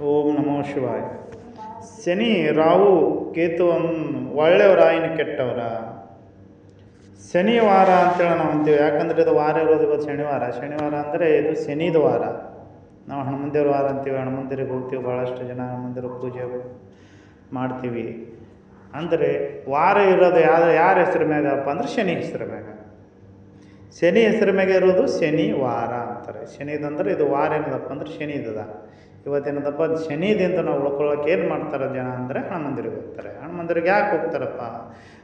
ಓಂ ನಮೋ ಶಿವಾಯ. ಶನಿ, ರಾಹು ಕೇತುವನ್ನು ಒಳ್ಳೆಯವರ ಇನ್ನು ಕೆಟ್ಟವರ. ಶನಿವಾರ ಅಂತೇಳಿ ನಾವು ಅಂತೀವಿ. ಯಾಕಂದರೆ ಇದು ವಾರ ಇರೋದು ಇವತ್ತು ಶನಿವಾರ. ಶನಿವಾರ ಅಂದರೆ ಇದು ಶನಿದ ವಾರ. ನಾವು ಹನುಮಂದೇವ್ರ ವಾರ ಅಂತೀವಿ. ಹನುಮಂದಿರಿಗೆ ಹೋಗ್ತೀವಿ. ಭಾಳಷ್ಟು ಜನ ಹನುಮಂದಿರ ಪೂಜೆ ಮಾಡ್ತೀವಿ. ಅಂದರೆ ವಾರ ಇರೋದು ಯಾವ ಯಾರ ಹೆಸರು ಮ್ಯಾಗಪ್ಪ ಅಂದ್ರೆ ಶನಿ ಹೆಸರು ಮ್ಯಾಗ. ಶನಿ ಹೆಸರು ಮ್ಯಾಗ ಇರೋದು ಶನಿವಾರ ಅಂತಾರೆ. ಶನಿದಂದ್ರೆ ಇದು ವಾರ ಏನದಪ್ಪ ಅಂದ್ರೆ ಶನಿದದ. ಇವತ್ತೇನದಪ್ಪ? ಶನಿದಿಂದ ನಾವು ಉಳ್ಕೊಳ್ಳೋಕೆ ಏನು ಮಾಡ್ತಾರೆ ಜನ ಅಂದರೆ ಹನುಮಂದಿರಿಗೆ ಹೋಗ್ತಾರೆ. ಹನುಮಂದಿರಿಗೆ ಯಾಕೆ ಹೋಗ್ತಾರಪ್ಪ?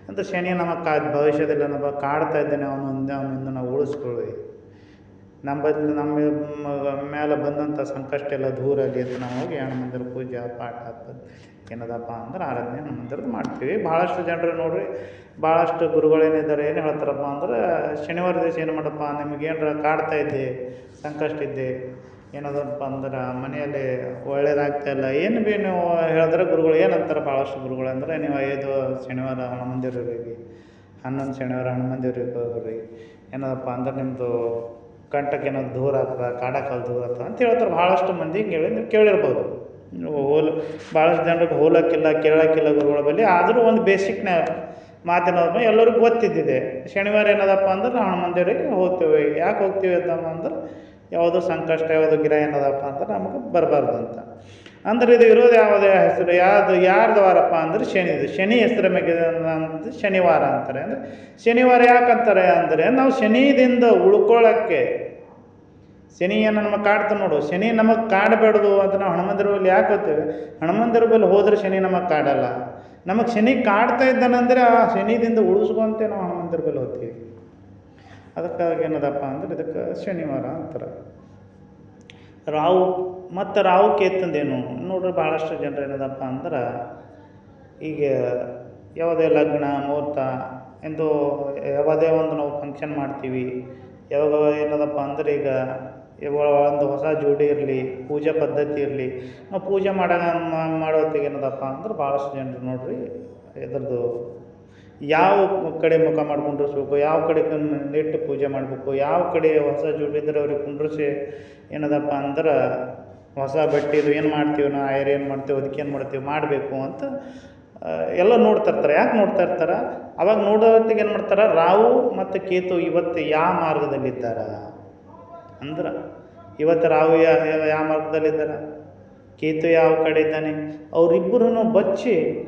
ಅಂತ ಶನಿ ನಮಗೆ ಕಾ, ಭವಿಷ್ಯದಲ್ಲಿ ನಮ್ಮ ಕಾಡ್ತಾ ಇದ್ದಾನೆ, ಅವನು ಅವನಿಂದ ನಾವು ಉಳಿಸ್ಕೊಳ್ಳಿ. ನಮ್ಮ ನಮ್ಮ ಮೇಲೆ ಬಂದಂಥ ಸಂಕಷ್ಟ ಎಲ್ಲ ದೂರ ಆಗಲಿ ಅಂತ ನಾವು ಹೋಗಿ ಹನುಮಂದಿರ ಪೂಜೆ, ಪಾಠ ಏನದಪ್ಪ ಅಂದ್ರೆ ಆರಾಧನೆ ಹನುಮಂದಿರದ್ದು ಮಾಡ್ತೀವಿ. ಭಾಳಷ್ಟು ಜನರು ನೋಡಿರಿ ಭಾಳಷ್ಟು ಗುರುಗಳೇನಿದ್ದಾರೆ ಏನು ಹೇಳ್ತಾರಪ್ಪ ಅಂದ್ರೆ, ಶನಿವಾರ ದಿವಸ ಏನು ಮಾಡಪ್ಪ? ನಿಮ್ಗೆ ಕಾಡ್ತಾ ಇದ್ದೆ ಸಂಕಷ್ಟ ಇದ್ದೆ ಏನದಪ್ಪ ಅಂದ್ರೆ ಮನೆಯಲ್ಲಿ ಒಳ್ಳೇದಾಗ್ತಾ ಇಲ್ಲ. ಏನು ಭೀ ನೀವು ಹೇಳಿದ್ರೆ ಗುರುಗಳು ಏನಂತಾರೆ ಭಾಳಷ್ಟು ಗುರುಗಳು ಅಂದ್ರೆ ನೀವು ಐದು ಶನಿವಾರ ಹನುಮಂದಿರಿಗೆ ಹನ್ನೊಂದು ಶನಿವಾರ ಹನುಮಂದಿರಿಗೆ ಹೋಗ್ರಿ. ಏನದಪ್ಪ ಅಂದ್ರೆ ನಿಮ್ಮದು ಕಂಠಕ್ಕೆ ಏನಾದ್ರು ದೂರ ಆಗ್ತದೆ ಕಾಡಕ್ಕಲ್ಲಿ ದೂರ ಆಗ್ತದೆ ಅಂತ ಹೇಳ್ತಾರೆ ಭಾಳಷ್ಟು ಮಂದಿ ಹಿಂಗೆ ಹೇಳಿ ನೀವು ಕೇಳಿರ್ಬೋದು. ಹೋಲ್ ಭಾಳಷ್ಟು ಜನರಿಗೆ ಹೋಲಕ್ಕಿಲ್ಲ, ಕೇಳೋಕ್ಕಿಲ್ಲ ಗುರುಗಳ ಬಳಿ. ಆದರೂ ಒಂದು ಬೇಸಿಕ್ನ ಮಾತಿನೋದು ಎಲ್ಲರಿಗೂ ಗೊತ್ತಿದ್ದಿದೆ. ಶನಿವಾರ ಏನದಪ್ಪ ಅಂದ್ರೆ ನಾವು ಹನುಮಂದಿರಿಗೆ ಹೋಗ್ತೀವಿ. ಯಾಕೆ ಹೋಗ್ತೀವಿ ಅಂತಂದ್ರೆ ಅಂದ್ರೆ ಯಾವುದೋ ಸಂಕಷ್ಟ, ಯಾವುದು ಗಿರ ಏನದಪ್ಪ ಅಂತ ನಮಗೆ ಬರಬಾರ್ದು ಅಂತ. ಅಂದ್ರೆ ಇದು ಇರೋದು ಯಾವುದೇ ಹೆಸರು ಯಾವುದು ಯಾರ್ದು ವಾರಪ್ಪ ಅಂದ್ರೆ ಶನಿದು ಶನಿ ಹೆಸರ ಅಂತ ಶನಿವಾರ ಅಂತಾರೆ. ಅಂದರೆ ಶನಿವಾರ ಯಾಕಂತಾರೆ ಅಂದರೆ ನಾವು ಶನಿದಿಂದ ಉಳ್ಕೊಳ್ಳೋಕ್ಕೆ, ಶನಿಯನ್ನು ನಮಗೆ ಕಾಡ್ತು ನೋಡು, ಶನಿ ನಮಗೆ ಕಾಡಬೇಡ್ದು ಅಂತ ನಾವು ಹನುಮಂತರ ಬಲ್ಲಿ ಯಾಕೆ ಹೋಗ್ತೇವೆ? ಹನುಮಂದಿರ ಬಲ್ಲಿ ಹೋದ್ರೆ ಶನಿ ನಮಗೆ ಕಾಡಲ್ಲ. ನಮಗೆ ಶನಿ ಕಾಡ್ತಾ ಇದ್ದಾನಂದರೆ ಆ ಶನಿದಿಂದ ಉಳಿಸ್ಕೊಂತೆ ನಾವು ಹನುಮಂತರ ಬಲ್ಲಿ ಹೋಗ್ತೀವಿ. ಅದಕ್ಕಾಗಿ ಏನದಪ್ಪ ಅಂದ್ರೆ ಇದಕ್ಕೆ ಶನಿವಾರ ಅಂತಾರೆ. ರಾವು ಮತ್ತು ರಾಹು ಕೇತಂದೇನು? ನೋಡ್ರಿ ಭಾಳಷ್ಟು ಜನರು ಏನದಪ್ಪ ಅಂದ್ರೆ ಈಗ ಯಾವುದೇ ಲಗ್ನ, ಮುಹೂರ್ತ, ಎಂದು ಯಾವುದೇ ಒಂದು ನಾವು ಫಂಕ್ಷನ್ ಮಾಡ್ತೀವಿ. ಯಾವಾಗ ಏನದಪ್ಪ ಅಂದ್ರೆ ಈಗ ಒಂದು ಹೊಸ ಜೋಡಿ ಇರಲಿ, ಪೂಜಾ ಪದ್ಧತಿ ಇರಲಿ, ನಾವು ಪೂಜೆ ಮಾಡೋ ಹೊತ್ತಿಗೆ ಏನದಪ್ಪ ಅಂದ್ರೆ ಭಾಳಷ್ಟು ಜನರು ನೋಡ್ರಿ ಇದ್ರದ್ದು ಯಾವ ಕಡೆ ಮುಖ ಮಾಡಿ ಕುಂಡ್ರಿಸ್ಬೇಕು ಯಾವ ಕಡೆ ನೆಟ್ಟು ಪೂಜೆ ಮಾಡಬೇಕು, ಯಾವ ಕಡೆ ಹೊಸ ಜೋಡಿ ಇದ್ರೆ ಅವ್ರಿಗೆ ಕುಂಡ್ರಿಸಿ ಏನದಪ್ಪ ಅಂದ್ರೆ ಹೊಸ ಬಟ್ಟೆದು ಏನು ಮಾಡ್ತೀವಿ ನಾವು ಆಯರ್ ಏನು ಮಾಡ್ತೀವಿ, ಅದಕ್ಕೆ ಏನು ಮಾಡ್ತೀವಿ, ಮಾಡಬೇಕು ಅಂತ ಎಲ್ಲ ನೋಡ್ತಾ ಇರ್ತಾರೆ. ಯಾಕೆ ನೋಡ್ತಾ ಇರ್ತಾರೆ? ಅವಾಗ ನೋಡೋದಕ್ಕೆ ಏನು ಮಾಡ್ತಾರೆ? ರಾವು ಮತ್ತು ಕೇತು ಇವತ್ತು ಯಾವ ಮಾರ್ಗದಲ್ಲಿದ್ದಾರೆ? ಅಂದ್ರೆ ಇವತ್ತು ರಾವು ಯಾ, ಯಾ- ಯಾವ ಮಾರ್ಗದಲ್ಲಿದ್ದಾರೆ? ಕೇತು ಯಾವ ಕಡೆ ಇದ್ದಾನೆ? ಅವರಿಬ್ಬರೂ ಬಚ್ಚಿ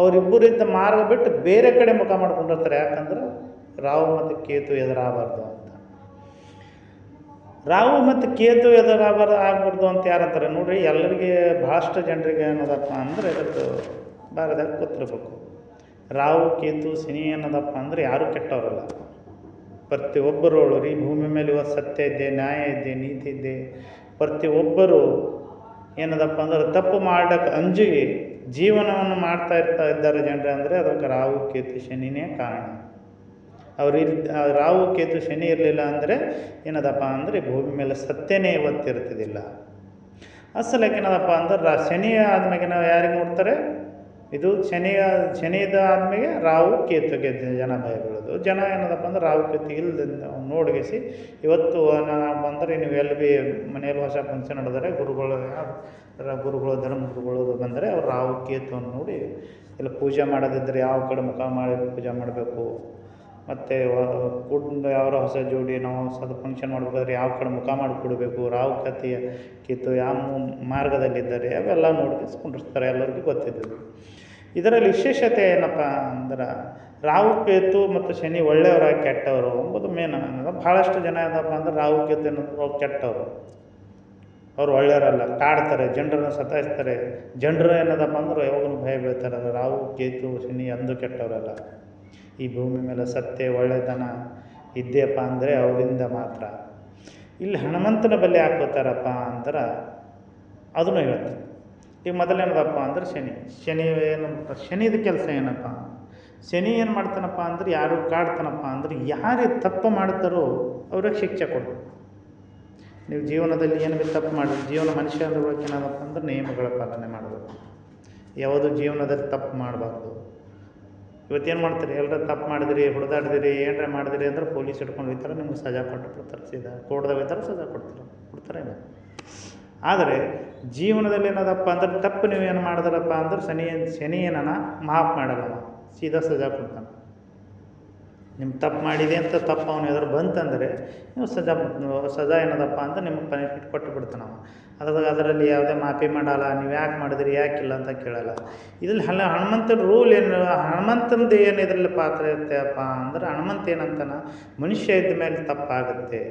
ಅವರಿಬ್ಬರಿದ್ದ ಮಾರ್ಗ ಬಿಟ್ಟು ಬೇರೆ ಕಡೆ ಮುಖ ಮಾಡ್ಕೊಂಡಿರ್ತಾರೆ. ಯಾಕಂದ್ರೆ ರಾಹು ಮತ್ತು ಕೇತು ಎದುರಾಗಬಾರ್ದು ಅಂತ. ರಾಹು ಮತ್ತು ಕೇತು ಎದುರಾಗಬಾರ ಆಗ್ಬಾರ್ದು ಅಂತ ಯಾರಂತಾರೆ ನೋಡ್ರಿ, ಎಲ್ಲರಿಗೆ ಭಾಳಷ್ಟು ಜನರಿಗೆ ಅನ್ನೋದಪ್ಪ ಅಂದ್ರೆ ಇದಕ್ಕೆ ಭಾರದಾಗ ಗೊತ್ತಿರ್ಬೇಕು. ರಾಹು, ಕೇತು, ಸಿನಿ ಅನ್ನೋದಪ್ಪ ಅಂದ್ರೆ ಯಾರೂ ಕೆಟ್ಟವರಲ್ಲ. ಪ್ರತಿಯೊಬ್ಬರು ಈ ಭೂಮಿ ಮೇಲೆ ಇವತ್ತು ಸತ್ಯ ಇದ್ದೆ ನ್ಯಾಯ ಇದ್ದೆ ನೀತಿ ಇದ್ದೆ ಪ್ರತಿಯೊಬ್ಬರು ಏನದಪ್ಪ ಅಂದ್ರೆ ತಪ್ಪು ಮಾಡಕ್ಕೆ ಅಂಜಿ ಜೀವನವನ್ನು ಮಾಡ್ತಾ ಇರ್ತಾ ಇದ್ದಾರೆ ಜನರು ಅಂದರೆ ಅದಕ್ಕೆ ರಾಹು, ಕೇತು, ಶನಿನೇ ಕಾರಣ. ಅವ್ರು ಇರ್ ರಾವು ಕೇತು, ಶನಿ ಇರಲಿಲ್ಲ ಅಂದರೆ ಏನದಪ್ಪ ಅಂದರೆ ಭೂಮಿ ಮೇಲೆ ಸತ್ಯನೇ ಇವತ್ತಿರ್ತಿದ್ದಿಲ್ಲ ಅಸಲಕ್ಕೆ ಏನದಪ್ಪ ಅಂದ್ರೆ ರಾ, ಶನಿ ಆದ್ಮೇಲೆ ನಾವು ಯಾರಿಗೆ ನೋಡ್ತಾರೆ? ಇದು ಶನಿ ಶನಿದ ಆದ್ಮೇಲೆ ರಾವು ಕೇತುಗೆ ಜನ ಭಯ ಬೀಳೋದು ಜನ ಏನದಪ್ಪ ಅಂದ್ರೆ ರಾವು ಕೇತು ಇಲ್ಲದಿಂದ ನೋಡ್ಗಿಸಿ, ಇವತ್ತು ನಾ, ಬಂದರೆ ನೀವು ಎಲ್ಲಿ ಭೀ ಮನೆಯಲ್ಲಿ ಹೊಸ ಫಂಕ್ಷನ್ ನಡೆದರೆ ಗುರುಗಳು ಗುರುಗಳು, ಧರ್ಮ ಗುರುಗಳು ಬಂದರೆ ಅವ್ರು ರಾವು ಕೇತುವನ್ನು ನೋಡಿ, ಇಲ್ಲ ಪೂಜೆ ಮಾಡೋದಿದ್ದರೆ ಯಾವ ಕಡೆ ಮುಖ ಮಾಡಿ ಪೂಜೆ ಮಾಡಬೇಕು? ಮತ್ತು ಕುಟುಂಬ ಯಾವ್ರ ಹೊಸ ಜೋಡಿ ನಾವು ಹೊಸದು ಫಂಕ್ಷನ್ ಮಾಡಬೇಕಾದ್ರೆ ಯಾವ ಕಡೆ ಮುಖ ಮಾಡಿ ಕೊಡಬೇಕು? ರಾವು ಕಿತ್ತು ಯಾವ ಮಾರ್ಗದಲ್ಲಿದ್ದಾರೆ? ಅವೆಲ್ಲ ನೋಡ್ಕೊಂಡಿರ್ತಾರೆ ಎಲ್ಲರಿಗೂ ಗೊತ್ತಿದ್ದದು ಇದರಲ್ಲಿ ವಿಶೇಷತೆ ಏನಪ್ಪ ಅಂದ್ರೆ ರಾಹು ಕೇತು ಮತ್ತು ಶನಿ ಒಳ್ಳೆಯವರ ಕೆಟ್ಟವರು ಎಂಬುದು ಮೇನ್ ಅನ್ನೋದು ಭಾಳಷ್ಟು ಜನ ಏನಪ್ಪ ಅಂದ್ರೆ ರಾಹು ಕೇತು ಅನ್ನೋದು ಕೆಟ್ಟವರು. ಅವ್ರು ಒಳ್ಳೆಯವರಲ್ಲ ಕಾಡ್ತಾರೆ ಜನರನ್ನು ಸತಾಯಿಸ್ತಾರೆ. ಜನರು ಏನದಪ್ಪ ಅಂದ್ರೆ ಯಾವಾಗಲೂ ಭಯ ಬೀಳ್ತಾರೆ, ಅದು ರಾಹು ಕೇತು ಶನಿ ಅಂದು ಕೆಟ್ಟವರಲ್ಲ. ಈ ಭೂಮಿ ಮೇಲೆ ಸತ್ಯ, ಒಳ್ಳೆತನ ಇದ್ದೇಪ್ಪ ಅಂದರೆ ಅವರಿಂದ ಮಾತ್ರ. ಇಲ್ಲಿ ಹನುಮಂತನ ಬಲ್ಲಿ ಹಾಕೋತಾರಪ್ಪ ಅಂದ್ರೆ ಅದನ್ನು ಹೇಳ್ತಾರೆ. ಈಗ ಮೊದಲೇನದಪ್ಪ ಅಂದ್ರೆ ಶನಿ. ಶನಿ ಏನು ಶನಿದ ಕೆಲಸ ಏನಪ್ಪ? ಶನಿ ಏನು ಮಾಡ್ತಾನಪ್ಪ ಅಂದ್ರೆ, ಯಾರು ಕಾಡ್ತಾನಪ್ಪ ಅಂದ್ರೆ, ಯಾರು ತಪ್ಪು ಮಾಡ್ತಾರೋ ಅವ್ರಿಗೆ ಶಿಕ್ಷೆ ಕೊಡು. ನೀವು ಜೀವನದಲ್ಲಿ ಏನು ಬಿ ತಪ್ಪು ಮಾಡಿ, ಜೀವನ ಮನುಷ್ಯ ಅಂದ್ರೆ ಏನದಪ್ಪ ಅಂದ್ರೆ ನಿಯಮಗಳ ಪಾಲನೆ ಮಾಡಬೇಕು. ಯಾವುದು ಜೀವನದಲ್ಲಿ ತಪ್ಪು ಮಾಡಬಾರ್ದು. ಇವತ್ತೇನು ಮಾಡ್ತಾರೆ? ಎಲ್ಲರ ತಪ್ಪು ಮಾಡಿದಿರಿ, ಹೊಡೆದಾಡಿದಿರಿ, ಏನರ ಮಾಡಿದಿರಿ ಅಂದ್ರೆ ಪೊಲೀಸ್ ಹಿಡ್ಕೊಂಡು ಹೋಗ್ತಾರೆ, ನಿಮ್ಗೆ ಸಜಾ ಕೊಟ್ಟು ಕೊಡ್ತಾರೆ ಸೀದಾ ಕೋರ್ಟ್ದಾಗ ಹೋಗ್ತಾರೆ, ಸಜಾ ಕೊಡ್ತಾರೆ. ಕೊಡ್ತಾರೆ ಆದರೆ ಜೀವನದಲ್ಲಿ ಏನದಪ್ಪ ಅಂದ್ರೆ ತಪ್ಪು ನೀವು ಏನು ಮಾಡಿದ್ರಪ್ಪ ಅಂದ್ರೆ ಶನಿ ಶನಿ ಏನನ ಮಾಫ್ ಮಾಡಲ್ಲ. ಸೀದಾ ಸಜಾ ಕೊಡ್ತಾನೆ ನಿಮ್ಮ ತಪ್ಪು ಮಾಡಿದೆ ಅಂತ ತಪ್ಪು ಅವನು ಎದುರು ಬಂತಂದರೆ ನೀವು ಸಜಾ ಸಜಾ ಏನದಪ್ಪ ಅಂತ ನಿಮ್ಗೆ ಪನಿಷ್ಮೆಂಟ್ ಕೊಟ್ಟು ಬಿಡ್ತಾನವ ಅದ್ರಾಗ ಅದರಲ್ಲಿ ಯಾವುದೇ ಮಾಫಿ ಮಾಡಲ್ಲ, ನೀವು ಯಾಕೆ ಮಾಡಿದ್ರಿ, ಯಾಕಿಲ್ಲ ಅಂತ ಕೇಳಲ್ಲ. ಇದರಲ್ಲಿ ಹಲ ಹನುಮಂತನ ರೂಲ್ ಏನು ಹನುಮಂತನದು ಏನು ಇದರಲ್ಲಿ ಪಾತ್ರ ಇರುತ್ತೆಪ್ಪ ಅಂದ್ರೆ ಹನುಮಂತ ಏನಂತಾನ, ಮನುಷ್ಯ ಇದ್ದ ಮೇಲೆ ತಪ್ಪಾಗುತ್ತೆ.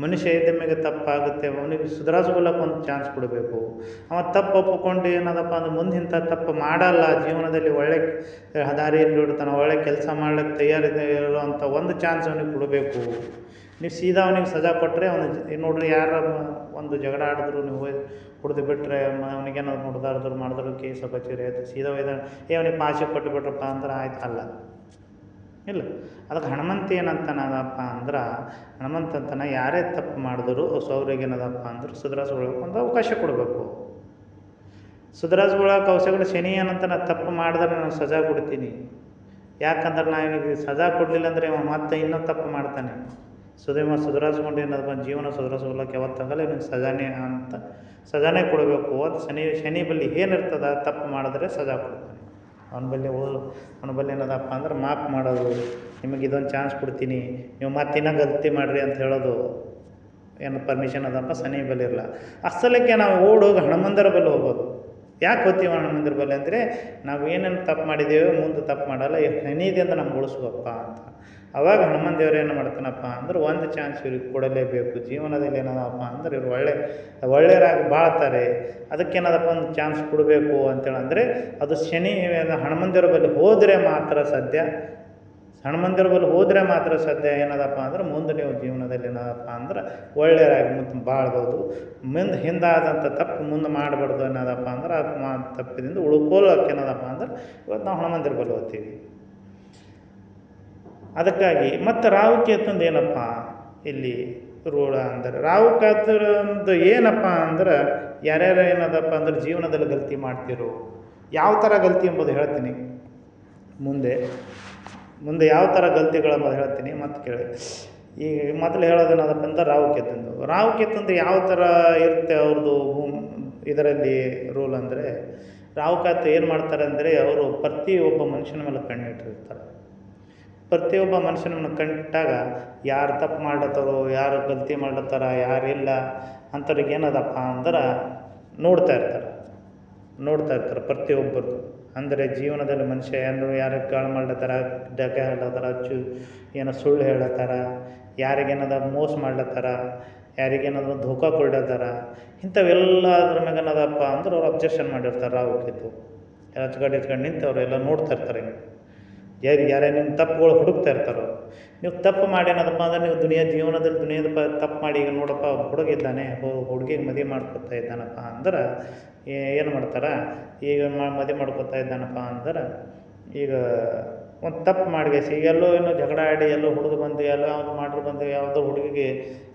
ಮನುಷ್ಯ ಇದ್ದ ಮೇಲೆ ತಪ್ಪಾಗುತ್ತೆ, ಅವನಿಗೆ ಸುಧಾರಿಸ್ಕೊಳ್ಳೋಕೆ ಒಂದು ಚಾನ್ಸ್ ಕೊಡಬೇಕು. ಅವ ತಪ್ಪು ಒಪ್ಪಿಕೊಂಡು ಏನದಪ್ಪ ಅಂದ್ರೆ ಮುಂದೆ ಇಂಥ ತಪ್ಪು ಮಾಡಲ್ಲ, ಜೀವನದಲ್ಲಿ ಒಳ್ಳೆ ದಾರಿಯಲ್ಲಿ ಇಡ್ತಾನೆ ಒಳ್ಳೆ ಕೆಲಸ ಮಾಡ್ಲಿಕ್ಕೆ ತಯಾರಿದೆ ಇರುವಂಥ ಒಂದು ಚಾನ್ಸ್ ಅವನಿಗೆ ಕೊಡಬೇಕು. ನೀವು ಸೀದಾ ಅವನಿಗೆ ಸಜಾ ಕೊಟ್ಟರೆ ಅವನು ನೋಡ್ರಿ ಯಾರ ಒಂದು ಜಗಳ ಆಡಿದ್ರು, ನೀವು ಹೊಡೆದು ಬಿಟ್ಟರೆ ಅವನಿಗೇನಾದ್ರು ನೋಡ್ದಾರ್ದ್ರು ಮಾಡಿದ್ರು ಕೇಸ ಕಚೇರಿ ಆಯ್ತು, ಸೀದಾ ಒಯ್ದ ಏ, ಅವನಿಗೆ ಪಾಶೆ ಕೊಟ್ಟು ಬಿಟ್ರಪ್ಪ ಅಂದ್ರೆ ಆಯ್ತು, ಅಲ್ಲ. ಇಲ್ಲ. ಅದಕ್ಕೆ ಹನುಮಂತ ಏನಂತಾನದಪ್ಪ ಅಂದ್ರೆ ಹನುಮಂತ ಅಂತಾನೆ ಯಾರೇ ತಪ್ಪು ಮಾಡಿದ್ರು ಅವ್ರಿಗೆ ಏನದಪ್ಪ ಅಂದ್ರೆ ಸುಧಾರಿಸ್ಕೊಳ್ಳೋಕೆ ಒಂದು ಅವಕಾಶ ಕೊಡಬೇಕು. ಸುಧಾರಿಸ್ಕೊಳ್ಳೋಕೆ ಅವಶ್ಯಕತೆ ಶನಿ ಏನಂತ ತಪ್ಪು ಮಾಡಿದ್ರೆ ನಾನು ಸಜಾ ಕೊಡ್ತೀನಿ. ಯಾಕಂದ್ರೆ ನಾನು ಇವನಿಗೆ ಸಜಾ ಕೊಡಲಿಲ್ಲ ಅಂದರೆ ಇವ ಮತ್ತೆ ಇನ್ನೂ ತಪ್ಪು ಮಾಡ್ತಾನೆ. ಸುಧೀಮ ಸುಧಾರಿಸ್ಕೊಂಡು ಏನದಪ್ಪ ಜೀವನ ಸುಧಾರಿಸ್ಕೊಳ್ಳೋಕೆ ಯಾವತ್ತಾಗಲ್ಲ ಇವನಿಗೆ ಸಜಾನೇ ಅಂತ, ಸಜಾನೇ ಕೊಡಬೇಕು. ಅದು ಶನಿ ಶನಿ ಬಲ್ಲಿ ಏನಿರ್ತದೆ, ತಪ್ಪು ಮಾಡಿದ್ರೆ ಸಜಾ ಕೊಡ್ತಾನೆ ಅವನ ಬಲ್ಲಿ ಓ, ಅವ್ನ ಬಲ್ಲಿ ಏನದಪ್ಪ ಅಂದ್ರೆ ಮಾಪ್ ಮಾಡೋದು. ನಿಮಗೆ ಇದೊಂದು ಚಾನ್ಸ್ ಕೊಡ್ತೀನಿ. ನೀವು ಮತ್ತೆ ಇನ್ನೂ ಗಲ್ತಿ ಮಾಡಿರಿ ಅಂತ ಹೇಳೋದು ಏನು ಪರ್ಮಿಷನ್ ಅದಪ್ಪ ಸನಿ ಬಲ್ಲಿ ಇರಲ್ಲ. ಅಸಲಕ್ಕೆ ನಾವು ಓಡೋಗಿ ಹನುಮಂದರ ಬಲ್ಲಿ ಹೋಗೋದು ಯಾಕೆ ಹೋಗ್ತೀವಿ ಹನುಮಂದಿರ ಬಲ್ಲಿ ಅಂದರೆ ನಾವು ಏನೇನು ತಪ್ಪು ಮಾಡಿದ್ದೇವೆ ಮುಂದೆ ತಪ್ಪು ಮಾಡಲ್ಲ ಅಂತ ನಮ್ಗೆ ಉಳಿಸ್ಬೇಕಪ್ಪ ಅಂತ. ಅವಾಗ ಹನುಮಂತ ದೇವ್ರು ಏನು ಮಾಡ್ತಾನಪ್ಪ ಅಂದ್ರೆ ಒಂದು ಚಾನ್ಸ್ ಇವ್ರಿಗೆ ಕೊಡಲೇಬೇಕು, ಜೀವನದಲ್ಲಿ ಏನದಪ್ಪ ಅಂದ್ರೆ ಇವ್ರು ಒಳ್ಳೆ ಒಳ್ಳೆಯರಾಗಿ ಬಾಳ್ತಾರೆ ಅದಕ್ಕೇನದಪ್ಪ ಒಂದು ಚಾನ್ಸ್ ಕೊಡಬೇಕು ಅಂತೇಳಂದರೆ ಅದು ಶನಿ ಹನುಮಂದಿರ ಬಳಿ ಹೋದರೆ ಮಾತ್ರ ಸದ್ಯ ಹನುಮಂದಿರ ಬಳಿ ಹೋದರೆ ಮಾತ್ರ ಸದ್ಯ ಏನದಪ್ಪ ಅಂದ್ರೆ ಮುಂದೆ ನೀವು ಜೀವನದಲ್ಲಿ ಏನದಪ್ಪ ಅಂದ್ರೆ ಒಳ್ಳೆಯರಾಗಿ ಮುಂದೆ ಬಾಳ್ಬೋದು. ಮುಂದೆ ಹಿಂದಾದಂಥ ತಪ್ಪು ಮುಂದೆ ಮಾಡಬಾರ್ದು ಏನದಪ್ಪ ಅಂದ್ರೆ ಆ ಮಾ ತಪ್ಪಿದಿಂದ ಉಳ್ಕೊಳ್ಳೋಕೆ ಏನದಪ್ಪ ಅಂದ್ರೆ ಇವತ್ತು ನಾವು ಬಳಿ ಹೋಗ್ತೀವಿ ಅದಕ್ಕಾಗಿ ಮತ್ತು ರಾಹುಕೇತುಂದು ಏನಪ್ಪ ಇಲ್ಲಿ ರೂಢ ಅಂದರೆ ರಾಹುಕೇತುಂದು ಏನಪ್ಪ ಅಂದ್ರೆ ಯಾರ್ಯಾರು ಏನದಪ್ಪ ಅಂದ್ರೆ ಜೀವನದಲ್ಲಿ ಗಲ್ತಿ ಮಾಡ್ತಿರೋ, ಯಾವ ಥರ ಗಲ್ತಿ ಎಂಬುದು ಹೇಳ್ತೀನಿ. ಮುಂದೆ ಮುಂದೆ ಯಾವ ಥರ ಗಲ್ತಿಗಳು ಅನ್ನೋದು ಹೇಳ್ತೀನಿ, ಮತ್ತು ಕೇಳಿ. ಈಗ ಮೊದಲು ಹೇಳೋದೇನದಪ್ಪ ಕೆತ್ತಂದು ರಾಹುಕೇತುಂದು ಕೆತ್ತಂದು ಯಾವ ಥರ ಇರುತ್ತೆ ಅವ್ರದ್ದು ಇದರಲ್ಲಿ ರೂಲ್ ಅಂದರೆ ರಾಹುಕಾತು ಏನು ಮಾಡ್ತಾರೆ ಅಂದರೆ, ಅವರು ಪ್ರತಿಯೊಬ್ಬ ಮನುಷ್ಯನ ಮೇಲೆ ಕಣ್ಣಿಟ್ಟಿರ್ತಾರೆ. ಪ್ರತಿಯೊಬ್ಬ ಮನುಷ್ಯನನ್ನು ಕಂಡಿಟ್ಟಾಗ ಯಾರು ತಪ್ಪು ಮಾಡ್ಲತ್ತಾರೋ, ಯಾರು ಗಲ್ತಿ ಮಾಡ್ಲತ್ತಾರ ಯಾರಿಲ್ಲ ಅಂಥವ್ರಿಗೆ ಏನದಪ್ಪ ಅಂದ್ರೆ, ನೋಡ್ತಾ ಇರ್ತಾರೆ. ನೋಡ್ತಾ ಇರ್ತಾರೆ ಪ್ರತಿಯೊಬ್ಬರು. ಅಂದರೆ ಜೀವನದಲ್ಲಿ ಮನುಷ್ಯ ಏನು ಯಾರು ಕಾಳು ಮಾಡ್ಲತ್ತಾರ ಡಕ ಹೇಳತ್ತಾರ ಚು, ಏನೋ ಸುಳ್ಳು ಹೇಳತ್ತಾರ ಯಾರಿಗೇನದ ಮೋಸ ಮಾಡ್ಲತ್ತಾರ, ಯಾರಿಗೇನಾದ್ರು ಧೋಕಾ ಕೊಡ್ಲತ್ತಾರ ಇಂಥವೆಲ್ಲ ಅದ್ರ ಮ್ಯಾಗ ಏನದಪ್ಪ ಅಂದ್ರೆ ಅವ್ರು ಅಬ್ಜೆಕ್ಷನ್ ಮಾಡಿರ್ತಾರೆ ರಾವುಕಿದ್ದು ಹಚ್ಕಂಡು ಹಚ್ಕಂಡು ನಿಂತು ಅವರೆಲ್ಲ ನೋಡ್ತಾ ಇರ್ತಾರೆ ಯಾರು ಯಾರೇ ನಿಮ್ಮ ತಪ್ಪುಗಳು ಹುಡುಕ್ತಾ ಇರ್ತಾರೋ, ನೀವು ತಪ್ಪು ಮಾಡಿ ಏನದಪ್ಪ ಅಂದ್ರೆ ನೀವು ದುನಿಯಾ ಜೀವನದಲ್ಲಿ ದುನಿಯಾದ ಪ ತಪ್ಪು ಮಾಡಿ ಈಗ ನೋಡಪ್ಪ ಹುಡುಗ ಇದ್ದಾನೆ ಹುಡುಗಿಗೆ ಮದುವೆ ಮಾಡ್ಕೊತಾ ಇದ್ದಾನಪ್ಪ ಅಂದ್ರೆ ಏನು ಮಾಡ್ತಾರೆ, ಈಗ ಮದುವೆ ಮಾಡ್ಕೊತಾ ಇದ್ದಾನಪ್ಪ ಅಂದ್ರೆ, ಈಗ ಒಂದು ತಪ್ಪು ಮಾಡಿಗೆಸಿ ಈಗ ಎಲ್ಲೋ ಏನೋ ಜಗಳ ಆಡಿ ಎಲ್ಲೋ ಹುಡುಗ ಬಂದು ಎಲ್ಲೋ ಅವ್ನು ಮಾಡ್ರು ಬಂದು ಯಾವುದೋ ಹುಡುಗಿಗೆ